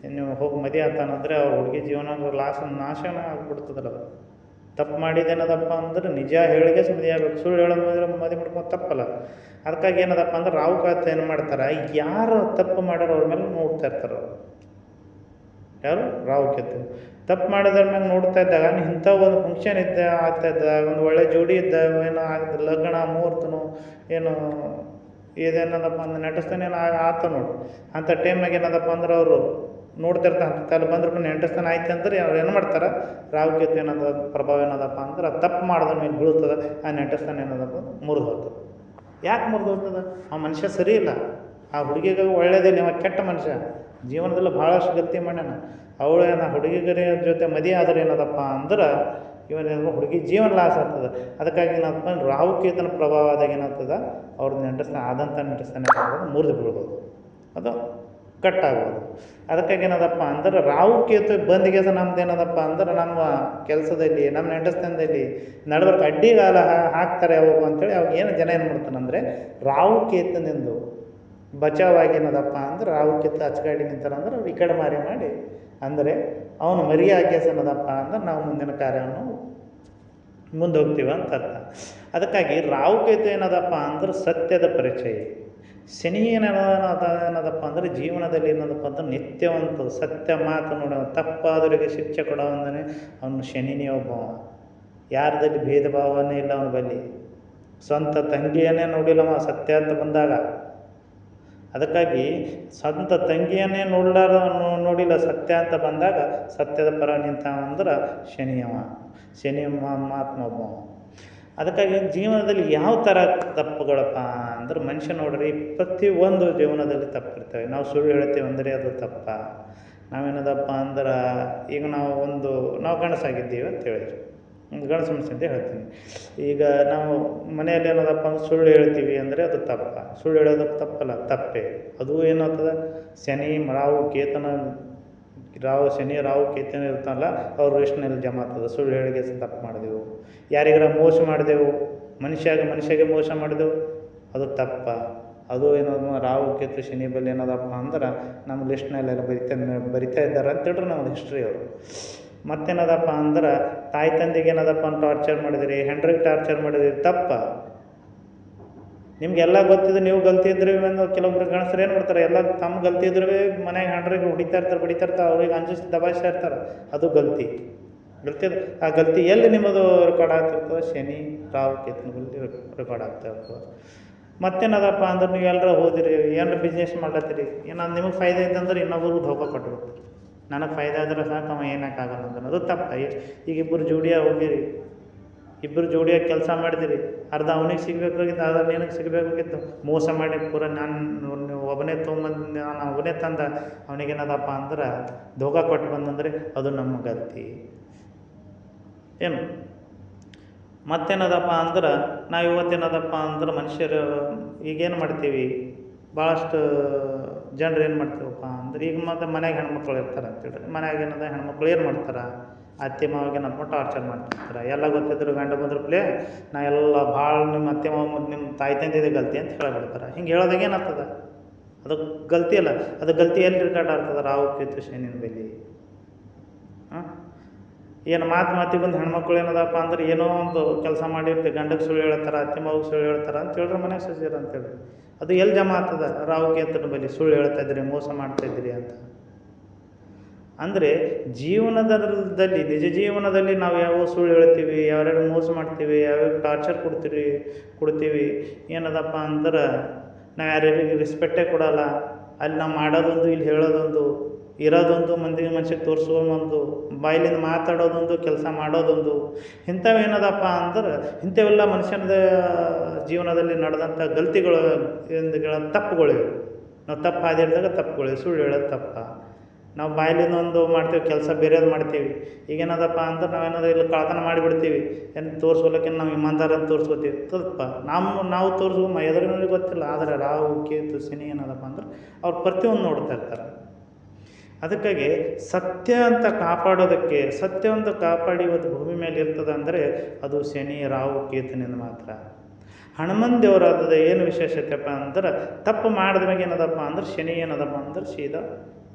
ನೀವು ಹೋಗಿ ಮದುವೆ ಆತಾನಂದರೆ ಅವ್ರ ಹುಡುಗಿ ಜೀವನ ಲಾಸ್ ನಾಶನ ಆಗ್ಬಿಡ್ತದಲ್ಲ ತಪ್ಪು ಮಾಡಿದ್ದೇನದಪ್ಪ ಅಂದ್ರೆ ನಿಜ ಹೇಳಿಗೆ ಸುಮ್ಮನೆ ಆಗಬೇಕು. ಸುಳ್ಳು ಹೇಳೋದು ಮದುವೆ ಮಾಡ್ಕೊಂಡು ತಪ್ಪಲ್ಲ. ಅದಕ್ಕಾಗಿ ಏನದಪ್ಪ ಅಂದ್ರೆ ರಾವುಕಾತ ಏನು ಮಾಡ್ತಾರೆ? ಯಾರು ತಪ್ಪು ಮಾಡ್ಯಾರ ಅವ್ರ ಮೇಲೆ ನೋಡ್ತಾ ಇರ್ತಾರೆ ಯಾರು? ರಾವುಕೇತು ತಪ್ಪು ಮಾಡಿದ್ರ ಮೇಲೆ ನೋಡ್ತಾ ಇದ್ದಾಗ ಇಂಥ ಒಂದು ಫಂಕ್ಷನ್ ಇದ್ದ, ಆಗ್ತಾ ಇದ್ದಾಗ ಒಂದು ಒಳ್ಳೆ ಜೋಡಿ ಇದ್ದ, ಏನೋ ಆಗ್ತದೆ, ಲಗ್ನ, ಮುಹೂರ್ತನೋ, ಏನು ಇದೇನದಪ್ಪ ಅಂದ್ರೆ ನಟಿಸ್ತಾನೆ ಏನೋ ಆತ ನೋಡು. ಅಂಥ ಟೈಮಾಗ ಏನದಪ್ಪ ಅಂದ್ರೆ ಅವರು ನೋಡ್ತಿರ್ತಾರೆ ಅಲ್ಲಿ ಬಂದ್ರೆ ನೆಂಟಸ್ತಾನ ಆಯ್ತು ಅಂದ್ರೆ ಅವ್ರು ಏನು ಮಾಡ್ತಾರೆ? ರಾಹುಕೇತು ಏನದ, ಪ್ರಭಾವ ಏನದಪ್ಪ ಅಂದ್ರೆ ತಪ್ಪು ಮಾಡಿದ ಮೇಲೆ ಬೀಳ್ತದೆ, ಆ ನೆಂಟಸ್ತಾನ ಏನದಪ್ಪ ಮುರಿದು ಹೋಗ್ತದೆ. ಯಾಕೆ ಮುರಿದು ಹೋಗ್ತದೆ? ಆ ಮನುಷ್ಯ ಸರಿ ಇಲ್ಲ. ಆ ಹುಡುಗಿಗೆ ಒಳ್ಳೇದಿಲ್ಲ ಇವ ಕೆಟ್ಟ ಮನುಷ್ಯ. ಜೀವನದಲ್ಲಿ ಭಾಳಷ್ಟು ಗತಿ ಮಾಡ್ಯಾನ. ಅವಳು ಏನು ಹುಡುಗಿಗರ ಜೊತೆ ಮದಿ ಆದ್ರೆ ಏನದಪ್ಪ ಅಂದ್ರೆ ಇವನೇನು ಹುಡುಗಿ ಜೀವನ ಲಾಸ್ ಆಗ್ತದೆ. ಅದಕ್ಕಾಗಿ ಏನಪ್ಪ ರಾಹುಕೇತನ ಪ್ರಭಾವದಾಗ ಏನಾಗ್ತದೆ ಅವ್ರದ್ದು ನೆಂಟಸ್ತಾನ ಆದಂಥ ನೆಂಟಸ್ತಾನ ಮುರಿದು ಬೀಳ್ಬೋದು. ಅದು ಕಟ್ಟಾಗ್ಬೋದು ಅದಕ್ಕಾಗಿ ಏನದಪ್ಪ ಅಂದ್ರೆ ರಾಹುಕೇತು ಬಂದಿಗೆ ನಮ್ದು ಏನದಪ್ಪ ಅಂದ್ರೆ ನಮ್ಮ ಕೆಲಸದಲ್ಲಿ, ನಮ್ಮ ನೆಂಟಸ್ತನದಲ್ಲಿ ನಡಬರ್ಕ ಅಡ್ಡಿಗಾಲ ಹಾಕ್ತಾರೆ ಯಾವಾಗ ಅಂತೇಳಿ ಅವಾಗ ಏನು ಜನ ಏನು ಮಾಡ್ತಾನಂದರೆ ರಾಹುಕೇತನಿಂದು ಬಚಾವಾಗಿ ಏನದಪ್ಪ ಅಂದ್ರೆ ರಾಹುಕೇತು ಅಚ್ಚಗಾಡಿ ನಿಂತಾರಂದ್ರೆ ಅವ್ರು ಈ ಕಡೆ ಮಾರಿ ಮಾಡಿ ಅಂದರೆ ಅವನು ಮರಿ ಹಾಕ್ಯಸ ಏನದಪ್ಪ ಅಂದ್ರೆ ನಾವು ಮುಂದಿನ ಕಾರ್ಯವನ್ನು ಮುಂದೆ ಹೋಗ್ತೀವಿ ಅಂತ ಅರ್ಥ. ಅದಕ್ಕಾಗಿ ರಾಹುಕೇತು ಏನದಪ್ಪ ಅಂದ್ರೆ ಸತ್ಯದ ಪರಿಚಯ. ಶನಿ ಏನದ ಏನದಪ್ಪ ಅಂದರೆ ಜೀವನದಲ್ಲಿ ಏನದಪ್ಪ ಅಂದ್ರೆ ನಿತ್ಯವಂತು ಸತ್ಯ ಮಾತು ನೋಡೋ ತಪ್ಪಾದವರಿಗೆ ಶಿಕ್ಷೆ ಕೊಡೋವಂದನೆ ಅವನು ಶನಿನೇ ಒಬ್ಬ ಯಾರದಲ್ಲಿ ಭೇದ ಭಾವನೇ ಇಲ್ಲ ಅವನ ಬಳಿ. ಸ್ವಂತ ತಂಗಿಯನ್ನೇ ನೋಡಿಲ್ಲವ ಸತ್ಯ ಅಂತ ಬಂದಾಗ. ಅದಕ್ಕಾಗಿ ಸ್ವಂತ ತಂಗಿಯನ್ನೇ ನೋಡಲಾರ ನೋಡಿಲ್ಲ, ಸತ್ಯ ಅಂತ ಬಂದಾಗ ಸತ್ಯದ ಪರ ನಿಂತ ಅಂದ್ರೆ ಶನಿಯವ ಶನಿ ಮಹಾತ್ಮ ಒಬ್ಬವ ಅದಕ್ಕಾಗಿ ಜೀವನದಲ್ಲಿ ಯಾವ ಥರ ತಪ್ಪುಗಳಪ್ಪ ಅಂದ್ರೆ ಮನುಷ್ಯ ನೋಡ್ರಿ ಪ್ರತಿಯೊಂದು ಜೀವನದಲ್ಲಿ ತಪ್ಪಿರ್ತವೆ. ನಾವು ಸುಳ್ಳು ಹೇಳ್ತೀವಿ ಅಂದರೆ ಅದು ತಪ್ಪ. ನಾವೇನದಪ್ಪ ಅಂದ್ರೆ ಈಗ ನಾವು ಒಂದು, ನಾವು ಗಣಸಾಗಿದ್ದೀವಿ ಅಂತ ಹೇಳಿದ್ರು. ಗಣಸು ಮನುಷ್ಯ ಅಂತ ಹೇಳ್ತೀನಿ. ಈಗ ನಾವು ಮನೆಯಲ್ಲಿ ಏನದಪ್ಪ ಅಂದ್ರೆ ಸುಳ್ಳು ಹೇಳ್ತೀವಿ ಅಂದರೆ ಅದು ತಪ್ಪ. ಸುಳ್ಳು ಹೇಳೋದಕ್ಕೆ ತಪ್ಪಲ್ಲ, ತಪ್ಪೇ. ಅದು ಏನಾಗ್ತದೆ? ಶನಿ ಮರಾವು ಕೇತನ ರಾವು, ಶನಿ ರಾವು, ಕೇತನ ಇರ್ತಾನಲ್ಲ, ಅವ್ರ ರೇಷ್ನಲ್ಲಿ ಜಮಾ ಆಗ್ತದೆ. ಸುಳ್ಳು ಹೇಳಿಗೆ ತಪ್ಪು ಮಾಡಿದೆವು? ಯಾರಿಗಾರ ಮೋಸ ಮಾಡಿದೆವು? ಮನುಷ್ಯಾಗ ಮನುಷ್ಯಗೆ ಮೋಸ ಮಾಡಿದೆವು? ಅದು ತಪ್ಪ. ಅದು ಏನದು ರಾವು, ಕೇತು, ಶನಿ ಬಲ್ಲಿ ಏನದಪ್ಪ ಅಂದ್ರೆ ನಮ್ಮ ಲಿಸ್ಟ್ನಲ್ಲೆಲ್ಲ ಬರಿತಾ ಬರಿತಾ ಇದ್ದಾರೆ ಅಂತ ಹೇಳ್ರಿ ನಮ್ಮ ಹಿಸ್ಟ್ರಿ ಅವರು. ಮತ್ತೇನದಪ್ಪ ಅಂದ್ರೆ ತಾಯಿ ತಂದೆಗೆ ಏನದಪ್ಪ ಟಾರ್ಚರ್ ಮಾಡಿದಿರಿ? ಹೆಂಡ್ರಿಗೆ ಟಾರ್ಚರ್ ಮಾಡಿದಿರಿ? ತಪ್ಪ. ನಿಮಗೆಲ್ಲ ಗೊತ್ತಿದೆ ನೀವು ಗಲ್ತಿ ಇದ್ರೂ ಒಂದು ಕೆಲವೊಬ್ರು ಗಣಸರು ಏನು ಮಾಡ್ತಾರೆ? ಎಲ್ಲ ತಮ್ಮ ಗಲ್ತಿ ಇದ್ರೂ ಮನೆಗೆ ಹಣ್ರಿಗೆ ಹೊಡಿತಾ ಇರ್ತಾರೆ, ಬಡಿತಾ ಇರ್ತಾರೆ, ಅವ್ರಿಗೆ ಅಂಜಿಸಿ ದಬಾಯಿಸ್ತಾ ಇರ್ತಾರೆ. ಅದು ಗಲ್ತಿ. ಗಲ್ತಿ ಆ ಗಲ್ತಿ ಎಲ್ಲಿ ನಿಮ್ಮದು ರೆಕಾರ್ಡ್ ಆಗ್ತಿರ್ತದೆ? ಶನಿ ರಾವ್ ಕೇತನ ಬಲ್ಲಿ ರೆಕಾರ್ಡ್ ಆಗ್ತಾ ಇರ್ತದೆ. ಮತ್ತೇನದಪ್ಪ ಅಂದ್ರೆ ನೀವು ಎಲ್ಲರ ಹೋದಿರಿ, ಏನಾರ ಬಿಸ್ನೆಸ್ ಮಾಡ್ಲತ್ತೀರಿ? ಏನಾದ್ರು ನಿಮಗೆ ಫಾಯ್ದೆ ಐತಂದ್ರೆ ಇನ್ನೊಬ್ರಿಗೆ ಧೋಕ ಕೊಟ್ಬಿಡ್ತೀರಿ. ನನಗೆ ಫಾಯ್ದೆ ಆದ್ರೆ ಸಾಕು ಅವ ಏನಕ್ಕಾಗಲ್ಲ ಅಂತ ಅದು ತಪ್ಪ. ಈಗ ಇಬ್ಬರು ಜೋಡಿಯಾಗಿ ಹೋಗಿರಿ. ಇಬ್ಬರು ಜೋಡಿಯಾಗಿ ಕೆಲಸ ಮಾಡಿದಿರಿ ಅರ್ಧ ಅವನಿಗೆ ಸಿಗಬೇಕಾಗಿತ್ತು, ಅರ್ಧ ನಿನಗೆ ಸಿಗಬೇಕಾಗಿತ್ತು. ಮೋಸ ಮಾಡಿ ಪೂರ ನಾನು ಒಬ್ಬನೇ ತೊಗೊಂಬಂದು, ನಾನು ಒಬ್ಬನೇ ತಂದ. ಅವನಿಗೇನದಪ್ಪ ಅಂದ್ರೆ ದೋಗ ಕೊಟ್ಟು ಬಂದಂದರೆ ಅದು ನಮ್ಮ ಗತಿ ಏನು? ಮತ್ತೇನದಪ್ಪ ಅಂದ್ರೆ ನಾವು ಇವತ್ತೇನದಪ್ಪ ಅಂದ್ರೆ ಮನುಷ್ಯರು ಈಗೇನು ಮಾಡ್ತೀವಿ? ಭಾಳಷ್ಟು ಜನರು ಏನು ಮಾಡ್ತೀವಪ್ಪ ಅಂದ್ರೆ ಈಗ ಮತ್ತೆ ಮನೆಗೆ ಹೆಣ್ಮಕ್ಳು ಇರ್ತಾರೆ ಅಂತೇಳಿ ಮನ್ಯಾಗ ಏನದ ಹೆಣ್ಮಕ್ಳು ಏನು ಮಾಡ್ತಾರೆ? ಅತ್ತೆ ಮಾವಿಗೆ ನಮ್ಮ ಟಾರ್ಚರ್ ಮಾಡ್ತಿರ್ತಾರೆ. ಎಲ್ಲ ಗೊತ್ತಿದ್ರು ಗಂಡ ಬಂದ್ರು ಪ್ಲೇ ನಾ ಎಲ್ಲ ಭಾಳ ನಿಮ್ಮ ಅತ್ತೆ ಮಾವ ಮತ್ತು ನಿಮ್ಮ ತಾಯಿ ತಂದಿದೆ ಗಲ್ತಿ ಅಂತ ಹೇಳ್ಬಿಡ್ತಾರೆ. ಹಿಂಗೆ ಹೇಳೋದಾಗ ಏನಾಗ್ತದೆ? ಅದು ಗಲ್ತಿ ಅಲ್ಲ, ಅದು ಗಲ್ತಿ ಎಲ್ಲಿ ರೆಕಾರ್ಡ್ ಆಗ್ತದೆ? ರಾವು ಕೇತು ಶನಿನ ಬೆಲೆ. ಹಾಂ? ಏನು ಮಾತು ಮಾತಿಗೆ ಬಂದು ಹೆಣ್ಮಕ್ಳು ಏನದಪ್ಪ ಅಂದ್ರೆ ಏನೋ ಒಂದು ಕೆಲಸ ಮಾಡಿರ್ತೀವಿ ಗಂಡಕ್ಕೆ ಸುಳ್ಳು ಹೇಳ್ತಾರೆ, ಅತ್ತೆ ಮಾವಿಗೆ ಸುಳ್ಳು ಹೇಳ್ತಾರೆ ಅಂತ ಹೇಳ್ರೆ ಮನೆಗೆ ಸಸಿರ ಅಂತೇಳಿ. ಅದು ಎಲ್ಲಿ ಜಮಾ ಆಗ್ತದೆ? ರಾವು ಕೇತನ ಬಲಿ ಸುಳ್ಳು ಹೇಳ್ತಾ ಇದ್ರಿ ಮೋಸ ಮಾಡ್ತಾ ಇದ್ರಿ ಅಂತ. ಅಂದರೆ ಜೀವನದಲ್ಲಿ ನಿಜ ಜೀವನದಲ್ಲಿ ನಾವು ಯಾವ ಸುಳ್ಳು ಹೇಳ್ತೀವಿ ಯಾರ್ಯಾರು ಮೋಸ ಮಾಡ್ತೀವಿ, ಯಾವ್ಯಾವ ಟಾರ್ಚರ್ ಕೊಡ್ತೀವಿ ಕೊಡ್ತೀವಿ, ಏನದಪ್ಪ ಅಂದ್ರೆ ನಾವು ಯಾರ್ಯಾರಿಗೆ ರೆಸ್ಪೆಕ್ಟೇ ಕೊಡೋಲ್ಲ. ಅಲ್ಲಿ ನಾವು ಮಾಡೋದೊಂದು, ಇಲ್ಲಿ ಹೇಳೋದೊಂದು, ಇರೋದೊಂದು ಮಂದಿಗೆ ಮನುಷ್ಯ ತೋರಿಸೋದೊಂದು ಬಾಯಿಲಿಂದ ಮಾತಾಡೋದೊಂದು, ಕೆಲಸ ಮಾಡೋದೊಂದು ಇಂಥವೇನದಪ್ಪ ಅಂದ್ರೆ ಇಂಥವೆಲ್ಲ ಮನುಷ್ಯನದ ಜೀವನದಲ್ಲಿ ನಡೆದಂಥ ಗಲ್ತಿಗಳು ತಪ್ಪುಗಳಿವೆ ನಾವು ತಪ್ಪು ಹಾದಿಡ್ದಾಗ ತಪ್ಪುಗಳಿವೆ ಸುಳ್ಳು ಹೇಳೋದು ತಪ್ಪ. ನಾವು ಬಾಯ್ಲಿಂದ ಒಂದು ಮಾಡ್ತೀವಿ, ಕೆಲಸ ಬೇರೆದು ಮಾಡ್ತೀವಿ. ಈಗೇನದಪ್ಪ ಅಂದ್ರೆ ನಾವೇನಾದ್ರು ಇಲ್ಲಿ ಕಳ್ತನ ಮಾಡಿಬಿಡ್ತೀವಿ. ಏನು ತೋರಿಸ್ಕೊಳಕ್ಕೆ ನಾವು ಇಮಾನ್ದಾರ ಅಂತ ತೋರಿಸ್ಕೋತೀವಿ. ತಪ್ಪ. ನಮ್ಮ, ನಾವು ತೋರಿಸೋ ಎದುರಿನಲ್ಲಿ ಗೊತ್ತಿಲ್ಲ. ಆದರೆ ರಾವು ಕೇತು, ಶನಿ ಏನದಪ್ಪ ಅಂದ್ರೆ ಅವ್ರು ಪ್ರತಿಯೊಂದು ನೋಡ್ತಾ ಇರ್ತಾರೆ. ಅದಕ್ಕಾಗಿ ಸತ್ಯ ಅಂತ ಕಾಪಾಡೋದಕ್ಕೆ ಸತ್ಯ ಅಂತ ಕಾಪಾಡಿ ಇವತ್ತು ಭೂಮಿ ಮೇಲೆ ಇರ್ತದೆ ಅಂದರೆ ಅದು ಶನಿ ರಾವು ಕೇತನಿಂದ ಮಾತ್ರ. ಹನುಮನ್ ದೇವರಾದ ಏನು ವಿಶೇಷತೆಪ್ಪ ಅಂದ್ರೆ ತಪ್ಪು ಮಾಡಿದ ಏನದಪ್ಪ ಅಂದ್ರೆ ಶನಿ ಏನದಪ್ಪ ಅಂದ್ರೆ ಸೀದಾ